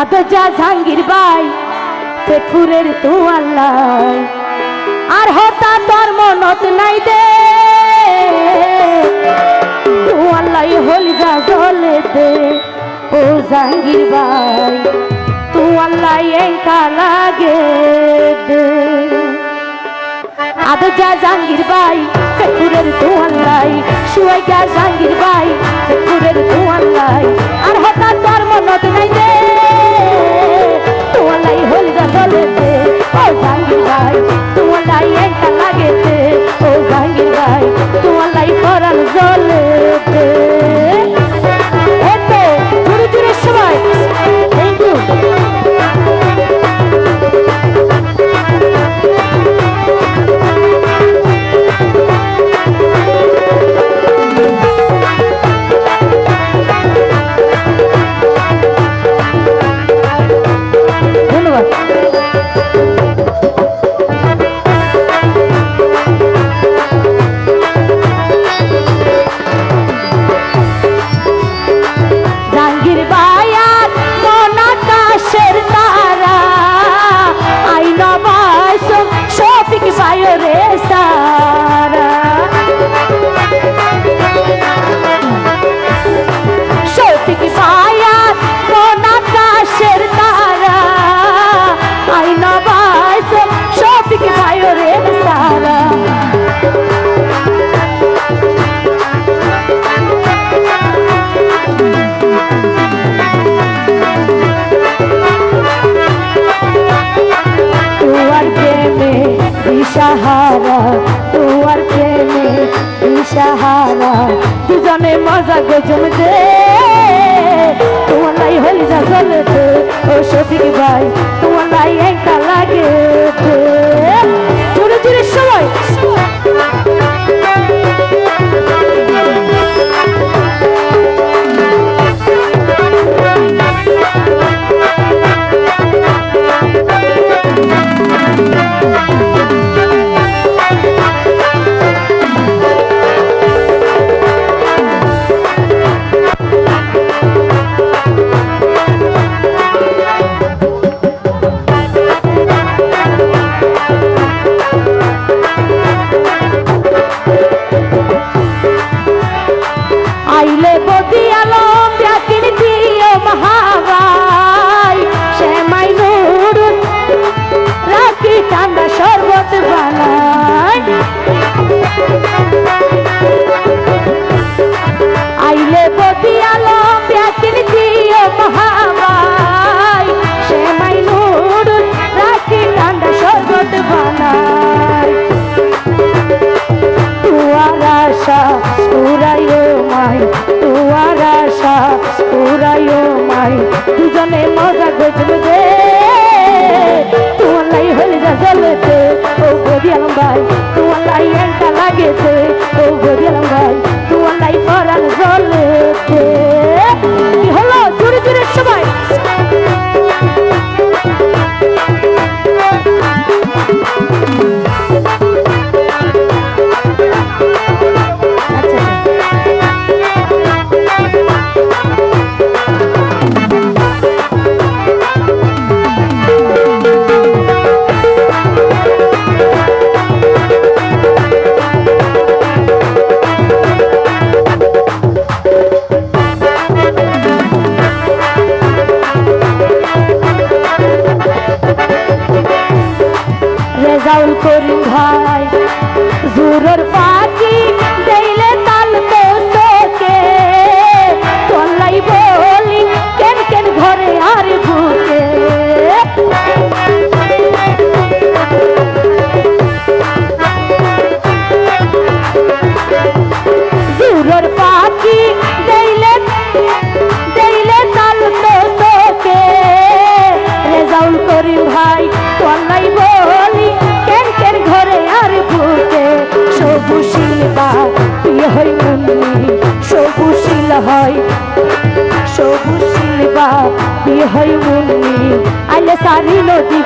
আদো যা জাহাঙ্গীর ভাই পেটপুরের তু আল্লাহ আর হতা তোর মনত নাই দে। তু আল্লাহ হল যা জলে দে। ও জাহাঙ্গীর বাই তু আল্লাহ একা লাগে দে। আদো যা জাহাঙ্গীর ভাই পেটপুরের তু আল্লাহ শুয়ে যা জাহাঙ্গীর ভাই পেটপুরের তু আল্লাহ আর হতা মনত নাই দে তোমালাই হল যা চলেছে ও জাহাঙ্গীর ভাই, তোমালাই একটা লাগেছে ও জাহাঙ্গীর ভাই, তোমালাই করাল জ্বলেছে দিশাহারা দুজনে মজা গজম দে তোমার লাই হলি যা চলেছে। ও সফিক ভাই, তোমার লাই একটা লাগে। দুজনে মজা গজবে রেজাউল করিম ভাই জুরর পাখি প্রিয় হই মুন্নি আইলে সারি নদী